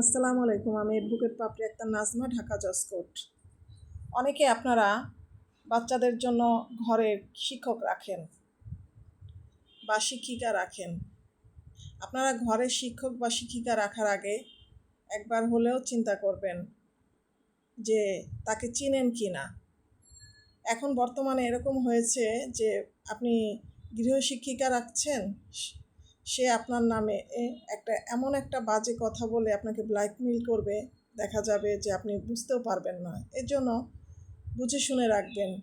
আসসালামু আলাইকুম, আমি অ্যাডভোকেট পাপড়ি আক্তার নাজমা, ঢাকা জসকোট অনেকে আপনারা বাচ্চাদের জন্য ঘরের শিক্ষক রাখেন বা শিক্ষিকা রাখেন। আপনারা ঘরে শিক্ষক বা শিক্ষিকা রাখার আগে একবার হলেও চিন্তা করবেন যে তাকে চিনেন কি না। এখন বর্তমানে এরকম হয়েছে যে আপনি গৃহশিক্ষিকা রাখছেন সে আপনার নামে একটা, এমন একটা বাজে কথা বলে আপনাকে ব্ল্যাকমেল করবে, দেখা যাবে যে আপনি বুঝতেও পারবেন না। এর জন্য বুঝে শুনে রাখবেন।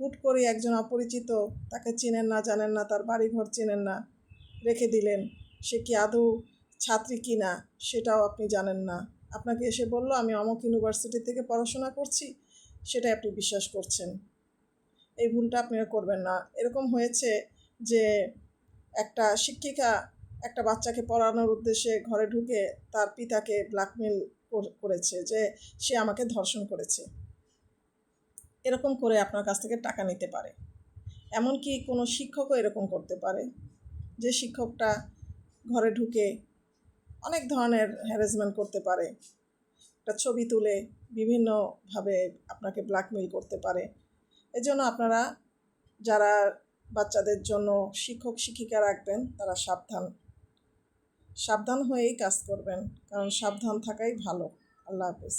হুট করে একজন অপরিচিত তাকে চেনেন না, জানেন না, তার বাড়িঘর চেনেন না, রেখে দিলেন। সে কি আদৌ ছাত্রী কি না, সেটাও আপনি জানেন না। আপনাকে এসে বলল, আমি অমুক ইউনিভার্সিটি থেকে পড়াশোনা করছি, সেটাই আপনি বিশ্বাস করছেন। এই ভুলটা আপনারা করবেন না। এরকম হয়েছে যে একটা শিক্ষিকা একটা বাচ্চাকে পড়ানোর উদ্দেশ্যে ঘরে ঢুকে তার পিতাকে ব্ল্যাকমেল করেছে যে সে আমাকে ধর্ষণ করেছে। এরকম করে আপনার কাছ থেকে টাকা নিতে পারে। এমনকি কোনো শিক্ষকও এরকম করতে পারে। যে শিক্ষকটা ঘরে ঢুকে অনেক ধরনের হ্যারাসমেন্ট করতে পারে। একটা ছবি তুলে বিভিন্নভাবে আপনাকে ব্ল্যাকমেল করতে পারে। এজন্য আপনারা যারা বাচ্চাদের জন্য শিক্ষক শিক্ষিকা রাখবেন, তারা সাবধান। সাবধান হয়েই কাজ করবেন, কারণ সাবধান থাকাই ভালো। আল্লাহ হাফেজ।